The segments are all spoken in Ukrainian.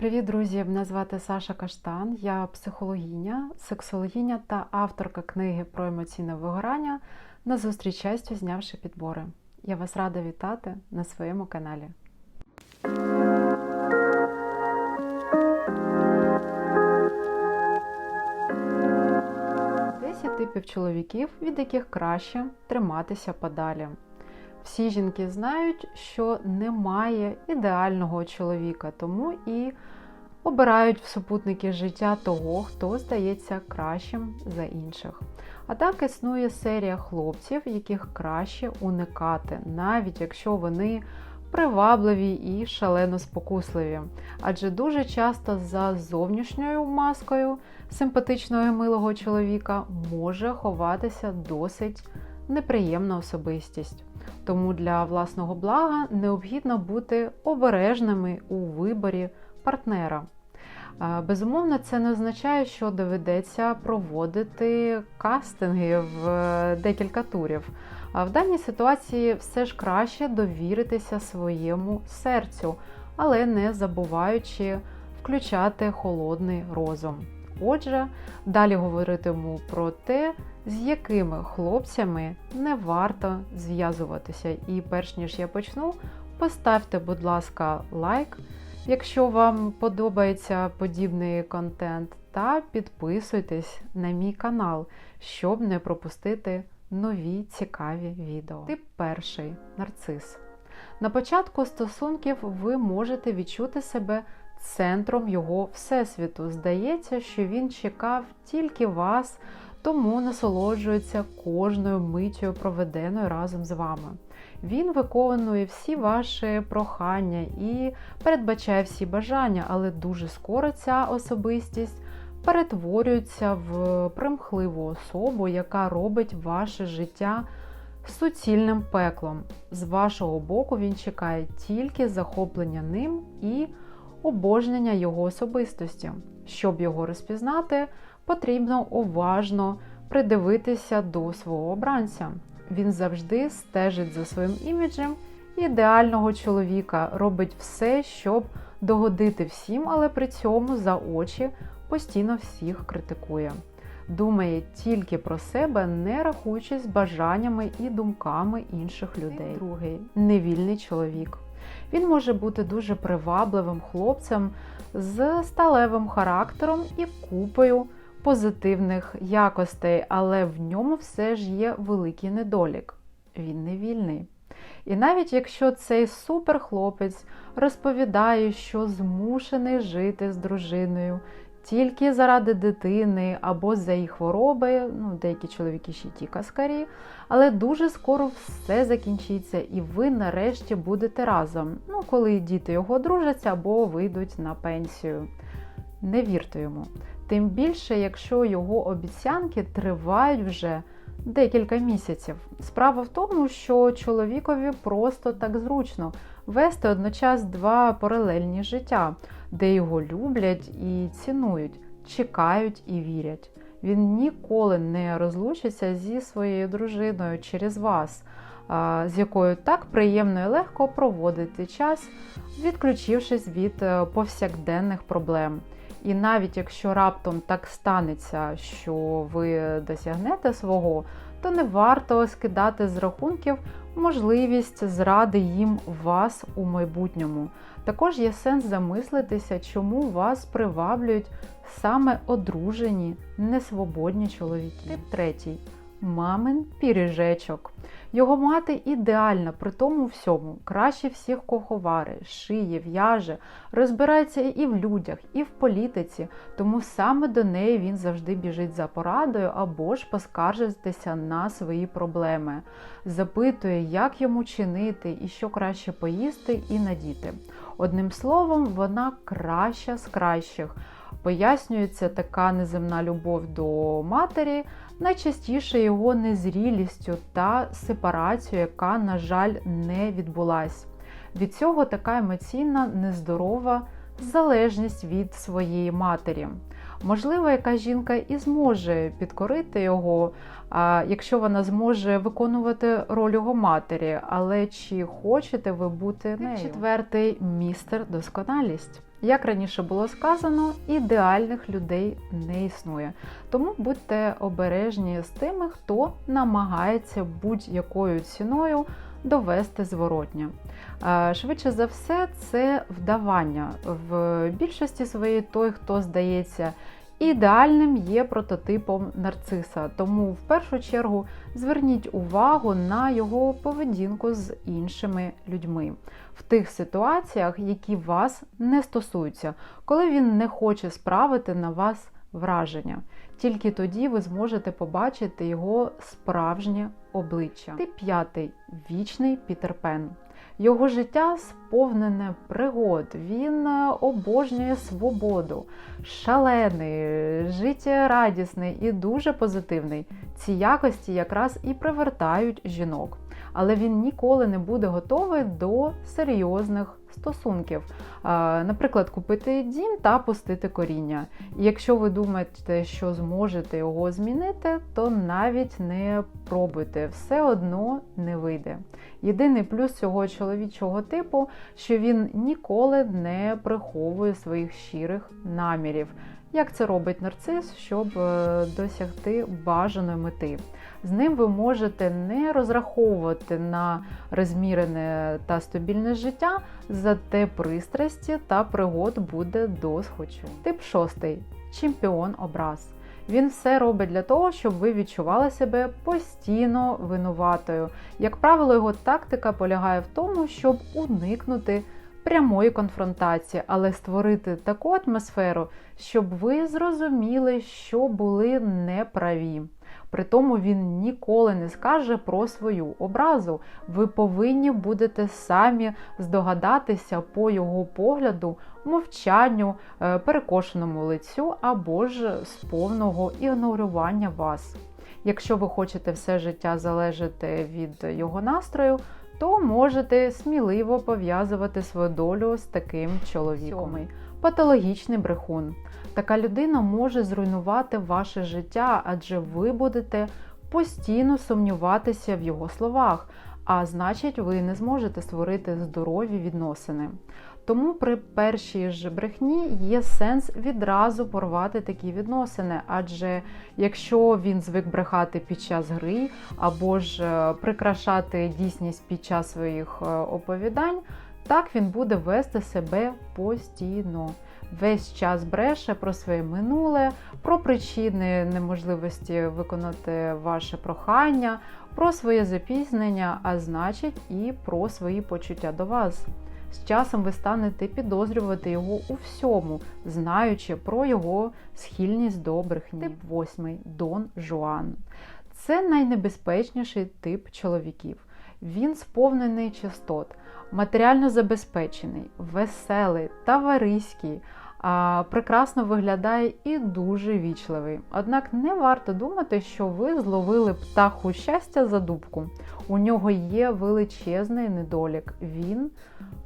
Привіт, друзі! Мене звати Саша Каштан. Я психологиня, сексологиня та авторка книги про емоційне вигорання на зустріч щастю, знявши підбори. Я вас рада вітати на своєму каналі. Десять типів чоловіків, від яких краще триматися подалі. Всі жінки знають, що немає ідеального чоловіка, тому і обирають в супутники життя того, хто здається кращим за інших. А так існує серія хлопців, яких краще уникати, навіть якщо вони привабливі і шалено спокусливі. Адже дуже часто за зовнішньою маскою симпатичного і милого чоловіка може ховатися досить неприємна особистість. Тому для власного блага необхідно бути обережними у виборі партнера. Безумовно, це не означає, що доведеться проводити кастинги в декілька турів. А в даній ситуації все ж краще довіритися своєму серцю, але не забуваючи включати холодний розум. Отже, далі говоритиму про те, з якими хлопцями не варто зв'язуватися. І перш ніж я почну, поставте, будь ласка, лайк, якщо вам подобається подібний контент, та підписуйтесь на мій канал, щоб не пропустити нові цікаві відео. Тип перший нарцис. На початку стосунків ви можете відчути себе центром його всесвіту. Здається, що він чекав тільки вас, тому насолоджується кожною миттю проведеною разом з вами. Він виконує всі ваші прохання і передбачає всі бажання, але дуже скоро ця особистість перетворюється в примхливу особу, яка робить ваше життя суцільним пеклом. З вашого боку він чекає тільки захоплення ним і обожнення його особистості. Щоб його розпізнати, потрібно уважно придивитися до свого обранця. Він завжди стежить за своїм іміджем ідеального чоловіка, робить все, щоб догодити всім, але при цьому за очі постійно всіх критикує. Думає тільки про себе, не рахуючись бажаннями і думками інших людей. Другий невільний чоловік. Він може бути дуже привабливим хлопцем з сталевим характером і купою позитивних якостей, але в ньому все ж є великий недолік. Він не вільний. І навіть якщо цей суперхлопець розповідає, що змушений жити з дружиною тільки заради дитини або за її хвороби, ну, деякі чоловіки ще ті каскарі, але дуже скоро все закінчиться, і ви нарешті будете разом, ну, коли діти його дружаться або вийдуть на пенсію. Не вірте йому. Тим більше, якщо його обіцянки тривають вже декілька місяців. Справа в тому, що чоловікові просто так зручно вести одночас два паралельні життя, де його люблять і цінують, чекають і вірять. Він ніколи не розлучиться зі своєю дружиною через вас, з якою так приємно і легко проводити час, відключившись від е, повсякденних проблем. І навіть якщо раптом так станеться, що ви досягнете свого, то не варто скидати з рахунків можливість зради їм вас у майбутньому. Також є сенс замислитися, чому вас приваблюють саме одружені, несвободні чоловіки. Тип третій мамин піріжечок. Його мати ідеальна при тому всьому, краще всіх коховари, шиє, в'яже, розбирається і в людях, і в політиці, тому саме до неї він завжди біжить за порадою або ж поскаржитися на свої проблеми, запитує, як йому чинити і що краще поїсти і надіти. Одним словом, вона краща з кращих. Пояснюється така неземна любов до матері, найчастіше його незрілістю та сепарацією, яка, на жаль, не відбулась. Від цього така емоційна, нездорова залежність від своєї матері. Можливо, яка жінка і зможе підкорити його, якщо вона зможе виконувати роль його матері. Але чи хочете ви бути нею? Четвертий містер досконалість. Як раніше було сказано, ідеальних людей не існує. Тому будьте обережні з тими, хто намагається будь-якою ціною довести зворотня. Е, Швидше за все, це вдавання. В більшості своєї той, хто здається ідеальним, є прототипом нарциса. Тому в першу чергу зверніть увагу на його поведінку з іншими людьми в тих ситуаціях, які вас не стосуються, коли він не хоче справити на вас враження. Тільки тоді ви зможете побачити його справжнє обличчя. Тип п'ятий вічний Пітер Пен. Його життя сповнене пригод. Він е, обожнює свободу, шалений, життєрадісний і дуже позитивний. Ці якості якраз і привертають жінок. Але він ніколи не буде готовий до серйозних стосунків. Наприклад, купити дім та пустити коріння. І якщо ви думаєте, що зможете його змінити, то навіть не пробуйте, все одно не вийде. Єдиний плюс цього чоловічого типу, що він ніколи не приховує своїх щирих намірів. Як це робить нарцис, щоб е, досягти бажаної мети? З ним ви можете не розраховувати на розмірене та стабільне життя, зате пристрасті та пригод буде досхочу. Тип шостий чемпіон образ. Він все робить для того, щоб ви відчували себе постійно винуватою. Як правило, його тактика полягає в тому, щоб уникнути прямої конфронтації, але створити таку атмосферу, щоб ви зрозуміли, що були неправі. При тому він ніколи не скаже про свою образу. Ви повинні будете самі здогадатися по його погляду, мовчанню, е, перекошеному лицю або ж з повного ігнорування вас. Якщо ви хочете все життя залежати від його настрою, то можете сміливо пов'язувати свою долю з таким чоловіком. Патологічний брехун. Така людина може зруйнувати ваше життя, адже ви будете постійно сумніватися в його словах, а значить, ви не зможете створити здорові відносини. Тому при першій ж брехні є сенс відразу порвати такі відносини, адже якщо він звик брехати під час гри або ж е, прикрашати дійсність під час своїх е, оповідань, так він буде вести себе постійно. Весь час бреше про своє минуле, про причини неможливості виконати ваше прохання, про своє запізнення, а значить, і про свої почуття до вас. З часом ви станете підозрювати його у всьому, знаючи про його схильність до брехні. Тип восьмий Дон Жуан. Це найнебезпечніший тип чоловіків. Він сповнений чистот, матеріально забезпечений, веселий, товариський, а, прекрасно виглядає і дуже вічливий. Однак не варто думати, що ви зловили птаху щастя за дубку. У нього є величезний недолік. Він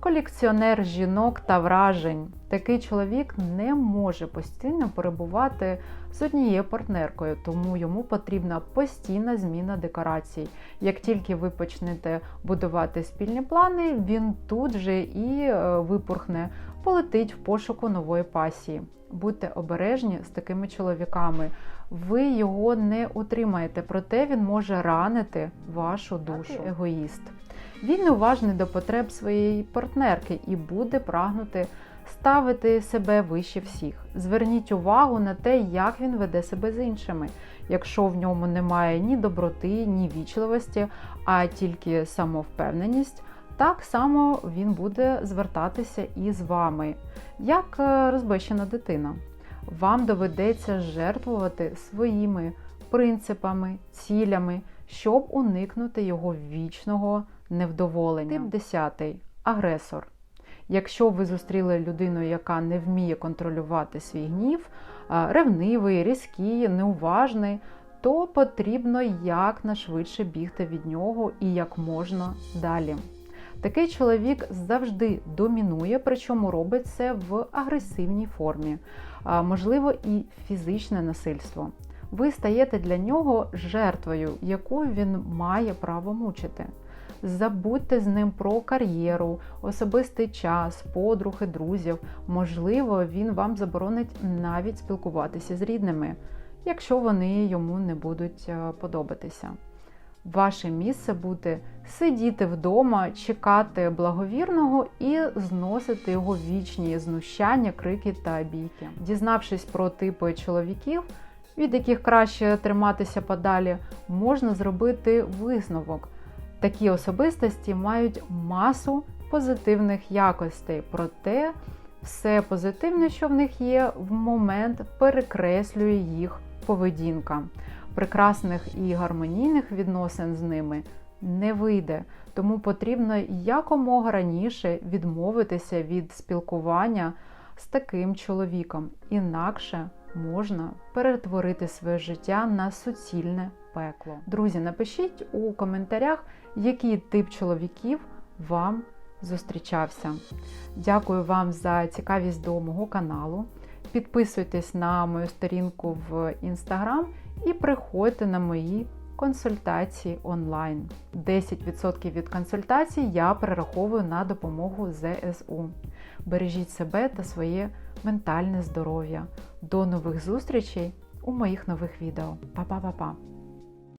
колекціонер жінок та вражень. Такий чоловік не може постійно перебувати з однією партнеркою, тому йому потрібна постійна зміна декорацій. Як тільки ви почнете будувати спільні плани, він тут же і е, випорхне, полетить в пошуку нової пасії. Будьте обережні з такими чоловіками. Ви його не утримаєте, проте він може ранити вашу душу. Егоїст. Він неуважний до потреб своєї партнерки і буде прагнути ставити себе вище всіх. Зверніть увагу на те, як він веде себе з іншими. Якщо в ньому немає ні доброти, ні вічливості, а тільки самовпевненість, так само він буде звертатися і з вами, як е, розбещена дитина. Вам доведеться жертвувати своїми принципами, цілями, щоб уникнути його вічного невдоволення. Тип 10. агресор. Якщо ви зустріли людину, яка не вміє контролювати свій гнів, ревнивий, різкий, неуважний, то потрібно якнайшвидше бігти від нього і як можна далі. Такий чоловік завжди домінує, причому робить це в агресивній формі, можливо, і фізичне насильство. Ви стаєте для нього жертвою, яку він має право мучити. Забудьте з ним про кар'єру, особистий час, подруги, друзів. Можливо, він вам заборонить навіть спілкуватися з рідними, якщо вони йому не будуть е, подобатися. Ваше місце буде сидіти вдома, чекати благовірного і зносити його вічні знущання, крики та бійки. Дізнавшись про типи чоловіків, від яких краще триматися подалі, можна зробити висновок. Такі особистості мають масу позитивних якостей, проте все позитивне, що в них є, в момент перекреслює їх поведінка. Прекрасних і гармонійних відносин з ними не вийде, тому потрібно якомога раніше відмовитися від спілкування з таким чоловіком, інакше можна перетворити своє життя на суцільне пекло. Друзі, напишіть у коментарях, який тип чоловіків вам зустрічався. Дякую вам за цікавість до мого каналу. Підписуйтесь на мою сторінку в інстаграм і приходьте на мої консультації онлайн. 10% від консультацій я перераховую на допомогу ЗСУ. Бережіть себе та своє ментальне здоров'я. До нових зустрічей у моїх нових відео. Па-па-па-па!